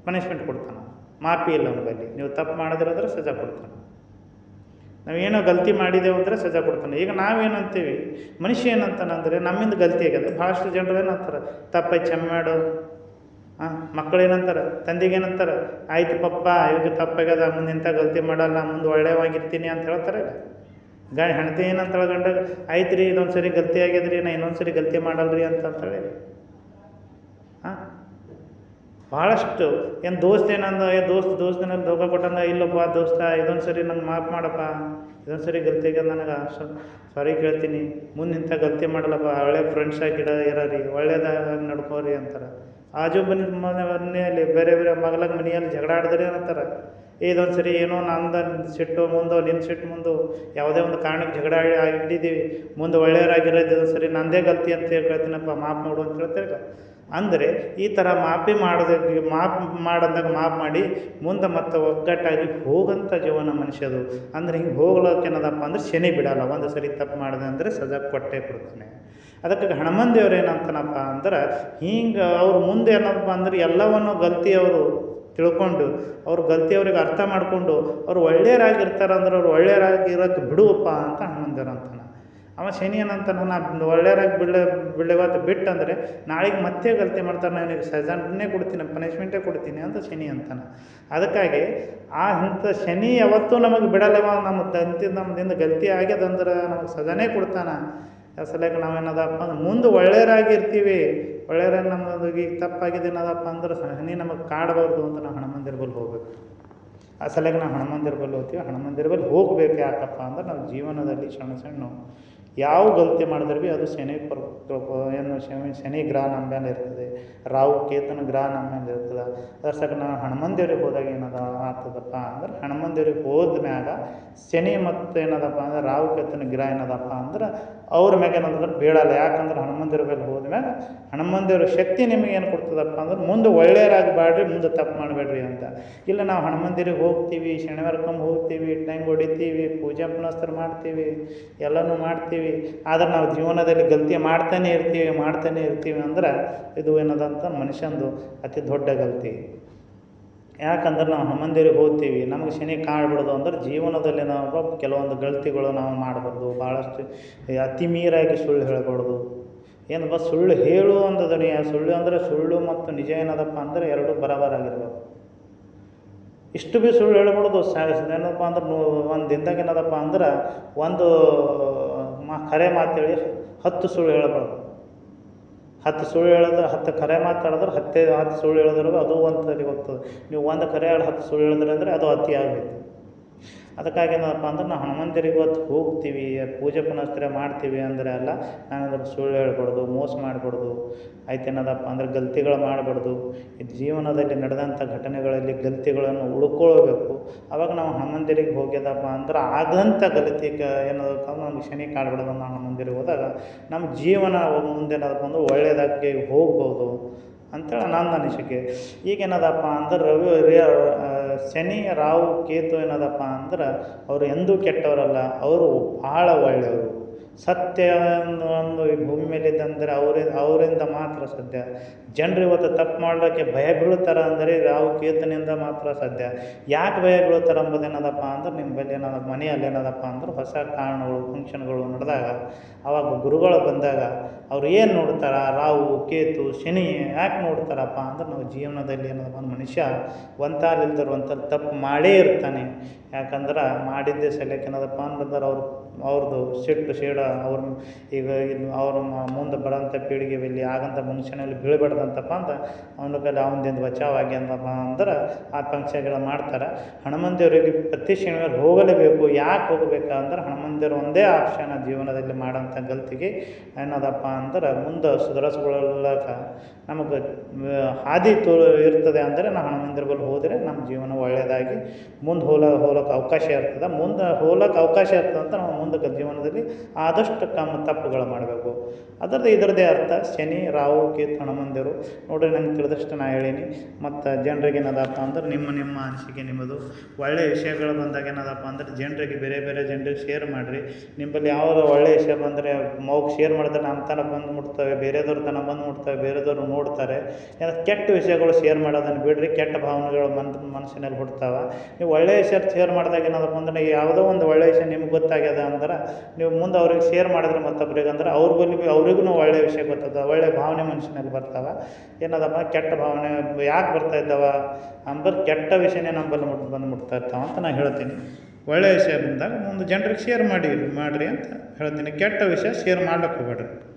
ಪನಿಷ್ಮೆಂಟ್ ಕೊಡ್ತಾನೆ. ಮಾಪಿ ಇಲ್ಲ ಅವನ ಬಳಿ ನೀವು ತಪ್ಪು ಮಾಡಿದ್ರಂದ್ರೆ ಸಜಾ ಕೊಡ್ತಾನೆ. ನಾವೇನೋ ಗಲ್ತಿ ಮಾಡಿದೆವು ಅಂದರೆ ಸಜಾ ಕೊಡ್ತಾನೆ. ಈಗ ನಾವೇನಂತೀವಿ ಮನುಷ್ಯ ಏನಂತಾನಂದರೆ ನಮ್ಮಿಂದ ಗಲ್ತಿ ಆಗ್ಯದ ಭಾಳಷ್ಟು ಜನರು ಏನಂತಾರೆ? ತಪ್ಪೈ ಕ್ಷಮೆ ಮಾಡು. ಹಾಂ ಮಕ್ಕಳೇನಂತಾರೆ ತಂದೆಗೆ ಏನಂತಾರೆ? ಆಯ್ತು ಪಪ್ಪ ಇವಾಗ ತಪ್ಪಾಗ್ಯದ ಮುಂದೆ ಇಂಥ ಗಲ್ತಿ ಮಾಡಲ್ಲ, ಮುಂದೆ ಒಳ್ಳೆಯವಾಗಿರ್ತೀನಿ ಅಂತ ಹೇಳ್ತಾರೆ ಗಾಡಿ, ಹೆಂಡತಿ ಏನಂತಾಳೆ ಗಂಡ ಆಯ್ತು ರೀ ಇದೊಂದು ಸರಿ ಗಲ್ತಿ ಆಗ್ಯದ್ರಿ, ನಾ ಇನ್ನೊಂದು ಸರಿ ಗಲ್ತಿ ಮಾಡಲ್ರಿ ಅಂತಂತೇಳಿ ಭಾಳಷ್ಟು ಏನು ದೋಸ್ತ ಏನಂದ, ಏ ದೋಸ್ತ್ ದೋಸ್ತನಲ್ಲಿ ಧೋಕ ಕೊಟ್ಟಂದ, ಇಲ್ಲಪ್ಪ ದೋಸ್ತ ಇದೊಂದು ಸರಿ ನಂಗೆ ಮಾಫ್ ಮಾಡಪ್ಪ ಇದೊಂದು ಸರಿ ಗಲ್ತಿ ಆಗ್ಯದ ನನಗೆ. ಸಾರಿ ಕೇಳ್ತೀನಿ, ಮುಂದೆ ಇಂಥ ಗಲ್ತಿ ಮಾಡಲ್ಲಪ್ಪ ಒಳ್ಳೆ ಫ್ರೆಂಡ್ಸ್ ಗಿಡ ಇರೋರಿ ಒಳ್ಳೇದಾಗಿ ನಡ್ಕೋರಿ ಅಂತಾರೆ. ಆಜು ಬನ್ನಿ ಮನೆಯಲ್ಲಿ, ಬೇರೆ ಬೇರೆ ಮಗಲಾಗ ಮನೆಯಲ್ಲಿ ಜಗಳ ಆಡಿದ್ರಿ ಅಂತಾರೆ. ಇದೊಂದು ಸರಿ ಏನೋ ನಂದ ಸಿಟ್ಟು ಮುಂದೆ ನಿನ್ನ ಸಿಟ್ಟು ಮುಂದೆ, ಯಾವುದೇ ಒಂದು ಕಾರಣಕ್ಕೆ ಜಗಳ ಆಗಿಟ್ಟಿದ್ದೀವಿ ಮುಂದೆ ಒಳ್ಳೆಯವರಾಗಿರೋದು ಇದೊಂದು ಸರಿ ನಂದೇ ಗಲ್ತಿ ಅಂತ ಹೇಳ್ಕೊಳ್ತೀನಪ್ಪ ಮಾಫ್ ಮಾಡು ಅಂತ ಹೇಳ್ತಾರೆ ಅಂದರೆ ಈ ಥರ ಮಾಪಿ ಮಾಡೋದಕ್ಕೆ ಮಾಪ್ ಮಾಡಂದಾಗ ಮಾಪ್ ಮಾಡಿ ಮುಂದೆ ಮತ್ತೆ ಒಗ್ಗಟ್ಟಾಗಿ ಹೋಗಂಥ ಜೀವನ ಮನುಷ್ಯದು. ಅಂದ್ರೆ ಹಿಂಗೆ ಹೋಗ್ಲಕ್ಕೆ ಏನದಪ್ಪ ಅಂದ್ರೆ ಶನಿ ಬಿಡಲ್ಲ. ಒಂದು ಸರಿ ತಪ್ಪು ಮಾಡಿದೆ ಅಂದರೆ ಸಜಾ ಕೊಟ್ಟೆ ಕೊಡ್ತಾನೆ. ಅದಕ್ಕೆ ಹಣಮನ್ ದೇವ್ರು ಏನಂತಾನಪ್ಪ ಅಂದ್ರೆ ಹಿಂಗೆ ಅವ್ರು ಮುಂದೆ ಏನಪ್ಪ ಅಂದ್ರೆ ಎಲ್ಲವನ್ನು ಗಲ್ತಿಯವರು ತಿಳ್ಕೊಂಡು, ಅವ್ರ ಗಲ್ತಿಯವ್ರಿಗೆ ಅರ್ಥ ಮಾಡಿಕೊಂಡು, ಅವ್ರು ಒಳ್ಳೆಯರಾಗಿರ್ತಾರೆ ಅಂದ್ರೆ ಅವ್ರು ಒಳ್ಳೆಯರಾಗಿರೋಕ್ಕೆ ಬಿಡುವಪ್ಪ ಅಂತ ಹನುಮನ್ ದೇವ್ರು ಅಂತಾನೆ. ಅವ ಶನಿ ಏನಂತಾನೆ ನಾ ಒಳ್ಳೆಯರಾಗಿ ಬಿಡ್ಲೆ ಬಿಟ್ಟು ಬಿಟ್ಟಂದರೆ ನಾಳೆಗೆ ಮತ್ತೆ ಗಲ್ತಿ ಮಾಡ್ತಾರೆ ನಾನು ನಿನಗೆ ಸಜಾನೇ ಕೊಡ್ತೀನಿ ಪನಿಷ್ಮೆಂಟೇ ಕೊಡ್ತೀನಿ ಅಂತ ಶನಿ ಅಂತಾನೆ ಅದಕ್ಕಾಗಿ ಆ ಅಂಥ ಶನಿ ಯಾವತ್ತೂ ನಮಗೆ ಬಿಡಲ್ಲವ, ನಮ್ಮ ದಂತಿ ನಮ್ಮದಿಂದ ಗಲ್ತಿ ಆಗ್ಯದಂದ್ರೆ ನಮಗೆ ಸಜಾನೇ ಕೊಡ್ತಾನೆ. ಸಲಕ್ಕೆ ನಾವೇನದಪ್ಪ ಅಂದ್ರೆ ಮುಂದೆ ಒಳ್ಳೆಯರಾಗಿ ಇರ್ತೀವಿ. ಒಳ್ಳೆಯರಾಗಿ ನಮ್ಮದು ಈಗ ತಪ್ಪಾಗಿದೆ ಏನದಪ್ಪ ಅಂದ್ರೆ ಶನಿ ನಮಗೆ ಕಾಡಬಾರ್ದು ಅಂತ ನಾವು ಹಣಮಂದಿರ ಬಲ್ಲಿ ಹೋಗ್ಬೇಕು. ಆ ಸಲಕ್ಕೆ ನಾವು ಹಣಮಂದಿರ ಬಲ್ಲಿ ಹೋಗ್ತೀವಿ. ಹಣಮಂದಿರ ಬಲ್ಲಿ ಹೋಗ್ಬೇಕು ಯಾಕಪ್ಪ ಅಂದ್ರೆ ನಾವು ಜೀವನದಲ್ಲಿ ಸಣ್ಣ ಸಣ್ಣ ಯಾವ ಗಲ್ತಿ ಮಾಡಿದ್ರೆ ಭೀ ಅದು ಶನಿ ಪರ್ ಏನು ಶನಿ ಶನಿ ಗ್ರಹ ನಮ್ಮ ಮೇಲೆ ಇರ್ತದೆ. ರಾಹು ಕೇತನ ಗ್ರಹ ನಮ್ಮ ಮೇಲೆ ಇರ್ತದೆ. ಅದ್ರ ಸಕ ನಾವು ಹನುಮಂದೇವ್ರಿಗೆ ಹೋದಾಗ ಏನದ ಆಗ್ತದಪ್ಪ ಅಂದ್ರೆ ಹನುಮಂದೇವ್ರಿಗೆ ಹೋದ ಮ್ಯಾಗ ಶನಿ ಮತ್ತು ಏನದಪ್ಪ ಅಂದ್ರೆ ರಾಹು ಕೇತನ ಗ್ರಹ ಏನದಪ್ಪ ಅಂದ್ರೆ ಅವ್ರ ಮ್ಯಾಗ ಏನಂದ್ರೆ ಬೀಳಲ್ಲ ಯಾಕಂದ್ರೆ ಹನುಮಂದಿರ ಮೇಲೆ ಹೋದ್ಮ್ಯಾಗ ಹನುಮಂದೇವ್ರ ಶಕ್ತಿ ನಿಮಗೆ ಏನು ಕೊಡ್ತದಪ್ಪ ಅಂದ್ರೆ ಮುಂದೆ ಒಳ್ಳೆಯರಾಗಿ ಬಾಡ್ರಿ ಮುಂದೆ ತಪ್ಪು ಮಾಡಬೇಡ್ರಿ ಅಂತ. ಇಲ್ಲ ನಾವು ಹನುಮಂದಿರಿಗೆ ಹೋಗ್ತೀವಿ ಶನಿವಾರಕ್ಕೊಮ್ಮೆ ಹೋಗ್ತೀವಿ, ಟೈಮ್ ಹೊಡಿತೀವಿ, ಪೂಜಾ ಪುನಸ್ತರ ಮಾಡ್ತೀವಿ, ಎಲ್ಲನೂ ಮಾಡ್ತೀವಿ. ಆದ್ರೆ ನಾವು ಜೀವನದಲ್ಲಿ ಗಲ್ತಿ ಮಾಡ್ತಾನೆ ಇರ್ತೀವಿ ಮಾಡ್ತಾನೆ ಇರ್ತೀವಿ ಅಂದ್ರೆ ಇದು ಏನದಂತ ಮನುಷ್ಯಂದು ಅತಿ ದೊಡ್ಡ ಗಲ್ತಿ. ಯಾಕಂದ್ರೆ ನಾವು ಹನುಮಂದಿರಿಗೆ ಹೋಗ್ತೀವಿ, ನಮಗೆ ಶನಿ ಕಾಣ್ಬಿಡೋದು ಅಂದ್ರೆ ಜೀವನದಲ್ಲಿ ನಾವು ಕೆಲವೊಂದು ಗಲ್ತಿಗಳು ನಾವು ಮಾಡಬಾರ್ದು ಭಾಳಷ್ಟು ಅತಿ ಮೀರಾಗಿ ಸುಳ್ಳು ಹೇಳಬಾರ್ದು. ಏನಪ್ಪ ಸುಳ್ಳು ಹೇಳು ಅಂದದನಿ ಸುಳ್ಳು ಅಂದರೆ ಸುಳ್ಳು ಮತ್ತು ನಿಜ ಏನದಪ್ಪ ಅಂದರೆ ಎರಡು ಬರಬರಾಗಿರ್ಬೇಕು ಇಷ್ಟು ಭೀ ಸುಳ್ಳು ಹೇಳ್ಬಿಡೋದು ಸ ಏನಪ್ಪ ಅಂದ್ರೆ ಒಂದು ದಿನದಾಗ ಏನದಪ್ಪ ಅಂದ್ರೆ ಒಂದು ಮಾ, ಕರೆ ಮಾತೇಳಿ ಹತ್ತು ಸುಳ್ಳು ಹೇಳಬಾರ್ದು. ಹತ್ತು ಸುಳ್ಳು ಹೇಳಿದ್ರೆ ಹತ್ತು ಕರೆ ಮಾತಾಡಿದ್ರೆ ಹತ್ತೇ, ಹತ್ತು ಸುಳ್ಳು ಹೇಳಿದ್ರೆ ಅದು ಒಂದು ಸರಿ ಹೋಗ್ತದೆ. ನೀವು ಒಂದು ಕರೆ ಹೇಳಿ ಹತ್ತು ಸುಳ್ಳು ಹೇಳಿದ್ರೆ ಅಂದರೆ ಅದು ಅತಿ ಆಗೈತೆ ಅದಕ್ಕಾಗಿ ಏನಪ್ಪ ಅಂದ್ರೆ ನಾವು ಹನುಮಂತರಿಗೆ ಇವತ್ತು ಹೋಗ್ತೀವಿ, ಪೂಜೆ ಪುನಸ್ಕಾರ ಮಾಡ್ತೀವಿ ಅಂದರೆ ಅಲ್ಲ ನಾವೇನಾದ್ರೂ ಸುಳ್ಳು ಹೇಳ್ಬಾರ್ದು ಮೋಸ ಮಾಡಬಾರ್ದು ಆಯ್ತು ಏನದಪ್ಪ ಅಂದ್ರೆ ಗಲ್ತಿಗಳು ಮಾಡಬಾರ್ದು. ಜೀವನದಲ್ಲಿ ನಡೆದಂಥ ಘಟನೆಗಳಲ್ಲಿ ಗಲ್ತಿಗಳನ್ನು ಉಳ್ಕೊಳ್ಬೇಕು. ಅವಾಗ ನಾವು ಹನುಮಂತರಿಗೆ ಹೋಗ್ಯದಪ್ಪ ಅಂದ್ರೆ ಆಗಂಥ ಗಲತಿ ಏನದಪ್ಪ ನಮ್ಗೆ ಶನಿ ಕಾಡ್ಬಿಡೋದು ನಾವು ಹನುಮಂದಿರಿಗೆ ಹೋದಾಗ ನಮ್ಮ ಜೀವನ ಮುಂದೆ ಏನದಪ್ಪ ಅಂದ್ರೆ ಒಳ್ಳೆಯದಾಗಿ ಹೋಗ್ಬೋದು ಅಂತೇಳಿ ನನ್ನ ಅನಿಸಿಕೆ. ಈಗ ಏನದಪ್ಪ ಅಂದ್ರೆ ರವಿ ಶನಿ ರಾಹು ಕೇತು ಏನದಪ್ಪ ಅಂದ್ರೆ ಅವರು ಎಂದೂ ಕೆಟ್ಟವರಲ್ಲ ಅವರು ಭಾಳ ಒಳ್ಳೆಯವರು. ಸತ್ಯ ಒಂದು ಒಂದು ಈ ಭೂಮಿ ಮೇಲಿದ್ದಂದರೆ ಅವರಿಂದ ಅವರಿಂದ ಮಾತ್ರ ಸತ್ಯ ಜನರು ಇವತ್ತು ತಪ್ಪು ಮಾಡೋಕ್ಕೆ ಭಯ ಬೀಳ್ತಾರೆ ಅಂದರೆ ರಾವು ಕೇತನಿಂದ ಮಾತ್ರ ಸತ್ಯ ಯಾಕೆ ಭಯ ಬೀಳ್ತಾರೆ ಅಂಬೋದು ಅಂದ್ರೆ ನಿಮ್ಮ ಬಳಿ ಏನದ ಮನೆಯಲ್ಲಿ ಏನದಪ್ಪ ಅಂದ್ರೆ ಹೊಸ ಕಾರಣಗಳು ಫಂಕ್ಷನ್ಗಳು ನಡೆದಾಗ, ಅವಾಗ ಗುರುಗಳು ಬಂದಾಗ ಅವ್ರು ಏನು ನೋಡ್ತಾರ? ರಾವು ಕೇತು, ಶನಿ ಯಾಕೆ ನೋಡ್ತಾರಪ್ಪ ಅಂದ್ರೆ ನಾವು ಜೀವನದಲ್ಲಿ ಏನದಪ್ಪ ಮನುಷ್ಯ ಒಂತಾಲಿಲ್ದರು ತಪ್ಪು ಮಾಡೇ ಇರ್ತಾನೆ. ಯಾಕಂದ್ರೆ ಮಾಡಿದ್ದೇ ಸಲಕ್ಕೆ ಏನದಪ್ಪ ಅಂದ್ರೆ ಅವ್ರು, ಅವ್ರದ್ದು ಸಿಟ್ಟು ಶೇಡ ಅವ್ರ ಈಗ ಅವ್ರ ಮುಂದೆ ಬರೋಂಥ ಪೀಳಿಗೆಯಲ್ಲಿ ಆಗಂಥ ಮನುಷ್ಯನಲ್ಲಿ ಬೀಳ್ಬಾರ್ದಂತಪ್ಪ ಅಂತ ಅವನ ಕೈಲಿ ಅವನದಿಂದ ಬಚಾವ್ ಆಗ್ಯಂದಪ್ಪ ಅಂದ್ರೆ ಆ ಫಂಕ್ಷನ್ಗಳು ಮಾಡ್ತಾರೆ. ಹನುಮಂತ ಪ್ರತಿ ಶನಿವಾರ ಹೋಗಲೇಬೇಕು. ಯಾಕೆ ಹೋಗಬೇಕು ಅಂದ್ರೆ ಹನುಮಂತ ಒಂದೇ ಆಪ್ಷನ್ ಜೀವನದಲ್ಲಿ ಮಾಡೋಂಥ ಗಲ್ತಿಗೆ ಏನದಪ್ಪ ಅಂದ್ರೆ ಮುಂದೆ ಸುಧಾರಿಸ್ಕೊಳ್ಳಕ ನಮಗೆ ಹಾದಿ ತೋ ಇರ್ತದೆ ಅಂದರೆ ನಾವು ಹನುಮಂದಿರ ಬಳಿ ಹೋದರೆ ನಮ್ಮ ಜೀವನ ಒಳ್ಳೆಯದಾಗಿ ಮುಂದೆ ಹೋಲ ಹೋಲಕ್ಕೆ ಅವಕಾಶ ಇರ್ತದೆ. ಮುಂದೆ ಹೋಲಕ್ಕೆ ಅವಕಾಶ ಇರ್ತದೆ ಅಂತ ನಾವು ಮುಂದಕ್ಕೆ ಜೀವನದಲ್ಲಿ ಆದಷ್ಟು ಕಮ್ಮಿ ತಪ್ಪುಗಳು ಮಾಡಬೇಕು. ಅದರದ್ದು ಇದರದೇ ಅರ್ಥ. ಶನಿ, ರಾಹು, ಕೇತು ಹಣಮಂದಿರು ನೋಡ್ರಿ ನಂಗೆ ತಿಳಿದಷ್ಟು ನಾ ಹೇಳೀನಿ. ಮತ್ತು ಜನರಿಗೆ ಏನದಪ್ಪ ಅಂದ್ರೆ ನಿಮ್ಮ ನಿಮ್ಮ ಅನಿಸಿಕೆ ನಿಮ್ಮದು. ಒಳ್ಳೆಯ ವಿಷಯಗಳು ಬಂದಾಗ ಏನದಪ್ಪ ಅಂದ್ರೆ ಜನರಿಗೆ ಬೇರೆ ಬೇರೆ ಜನರಿಗೆ ಶೇರ್ ಮಾಡಿರಿ. ನಿಮ್ಮಲ್ಲಿ ಯಾವುದೋ ಒಳ್ಳೆಯ ವಿಷಯ ಬಂದರೆ ಮೌಕ್ ಶೇರ್ ಮಾಡಿದ್ರೆ ನಮ್ಮ ತನಕ ಬಂದು ಮುಟ್ತವೆ, ಬೇರೆದವ್ರ ತನಕ ಬಂದು ಮುಟ್ತವೆ, ಬೇರೆದವ್ರು ನೋಡ್ತಾರೆ. ಏನಾದ್ರು ಕೆಟ್ಟ ವಿಷಯಗಳು ಶೇರ್ ಮಾಡೋದನ್ನು ಬಿಡ್ರಿ, ಕೆಟ್ಟ ಭಾವನೆಗಳು ಮನ್ ಮನಸ್ಸಿನಲ್ಲಿ ಹುಡ್ತಾವೆ ನೀವು ಒಳ್ಳೆಯ ವಿಷಯ ಶೇರ್ ಮಾಡಿದಾಗ ಏನದಪ್ಪ ಅಂದ್ರೆ ಯಾವುದೋ ಒಂದು ಒಳ್ಳೆಯ ವಿಷಯ ನಿಮ್ಗೆ ಗೊತ್ತಾಗ್ಯದ ಅಂದ್ರೆ ನೀವು ಮುಂದೆ ಅವ್ರಿಗೆ ಶೇರ್ ಮಾಡಿದ್ರೆ ಮತ್ತೊಬ್ರಿಗೆ ಅಂದ್ರೆ ಅವ್ರ ಬಳಿ ಭೀ ಅವ್ರಿಗೂ ಒಳ್ಳೆಯ ವಿಷಯ ಗೊತ್ತದ ಒಳ್ಳೆಯ ಭಾವನೆ ಮನುಷ್ಯನಲ್ಲಿ ಬರ್ತಾವೆ. ಏನದಪ್ಪ, ಕೆಟ್ಟ ಭಾವನೆ ಯಾಕೆ ಬರ್ತಾ ಇದ್ದಾವ ಅಂಬರ್ ಕೆಟ್ಟ ವಿಷಯನೇ ನಂಬಲ್ಲಿ ಮುಟ್ ಬಂದು ಮುಟ್ತಾ ಇರ್ತಾವೆ ಅಂತ ನಾನು ಹೇಳ್ತೀನಿ. ಒಳ್ಳೆಯ ವಿಷಯ ಬಂದಾಗ ಒಂದು ಜನರಿಗೆ ಶೇರ್ ಮಾಡಿ, ಮಾಡಿರಿ ಅಂತ ಹೇಳ್ತೀನಿ. ಕೆಟ್ಟ ವಿಷಯ ಶೇರ್ ಮಾಡ್ಲಿಕ್ಕೆ ಹೋಗ್ಬೇಡ್ರಿ.